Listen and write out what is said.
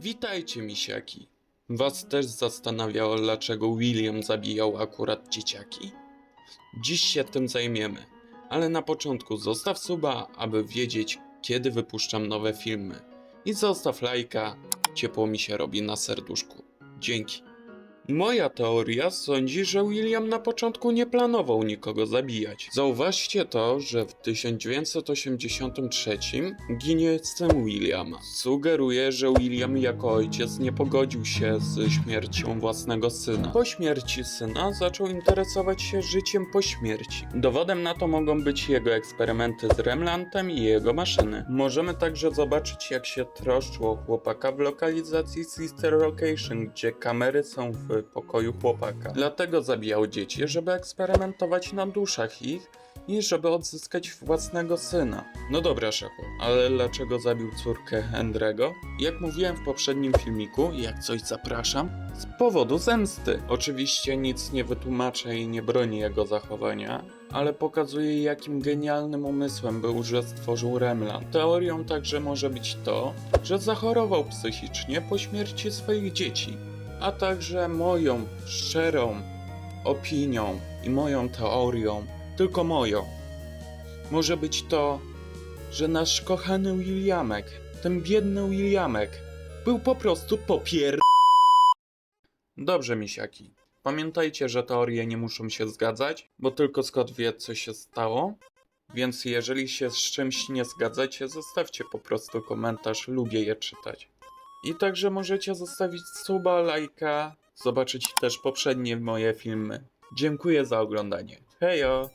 Witajcie, misiaki. Was też zastanawiało, dlaczego William zabijał akurat dzieciaki? Dziś się tym zajmiemy, ale na początku zostaw suba, aby wiedzieć, kiedy wypuszczam nowe filmy. I zostaw lajka, ciepło mi się robi na serduszku. Dzięki. Moja teoria sądzi, że William na początku nie planował nikogo zabijać. Zauważcie to, że w 1983 ginie syn Williama. Sugeruje, że William jako ojciec nie pogodził się z śmiercią własnego syna. Po śmierci syna zaczął interesować się życiem po śmierci. Dowodem na to mogą być jego eksperymenty z Remlantem i jego maszyny. Możemy także zobaczyć, jak się troszczył o chłopaka w lokalizacji Sister Location, gdzie kamery są w pokoju chłopaka. Dlatego zabijał dzieci, żeby eksperymentować na duszach ich i żeby odzyskać własnego syna. No dobra, szefu, ale dlaczego zabił córkę Hendrego? Jak mówiłem w poprzednim filmiku, jak coś zapraszam, z powodu zemsty. Oczywiście nic nie wytłumaczę i nie broni jego zachowania, ale pokazuje jakim genialnym umysłem był, że stworzył Remlan. Teorią także może być to, że zachorował psychicznie po śmierci swoich dzieci, a także moją szczerą opinią i moją teorią, tylko moją. Może być to, że nasz kochany Williamek, ten biedny Williamek, był po prostu popier... Dobrze, misiaki. Pamiętajcie, że teorie nie muszą się zgadzać, bo tylko Scott wie, co się stało. Więc jeżeli się z czymś nie zgadzacie, zostawcie po prostu komentarz, lubię je czytać. I także możecie zostawić suba, lajka, zobaczyć też poprzednie moje filmy. Dziękuję za oglądanie. Hejo!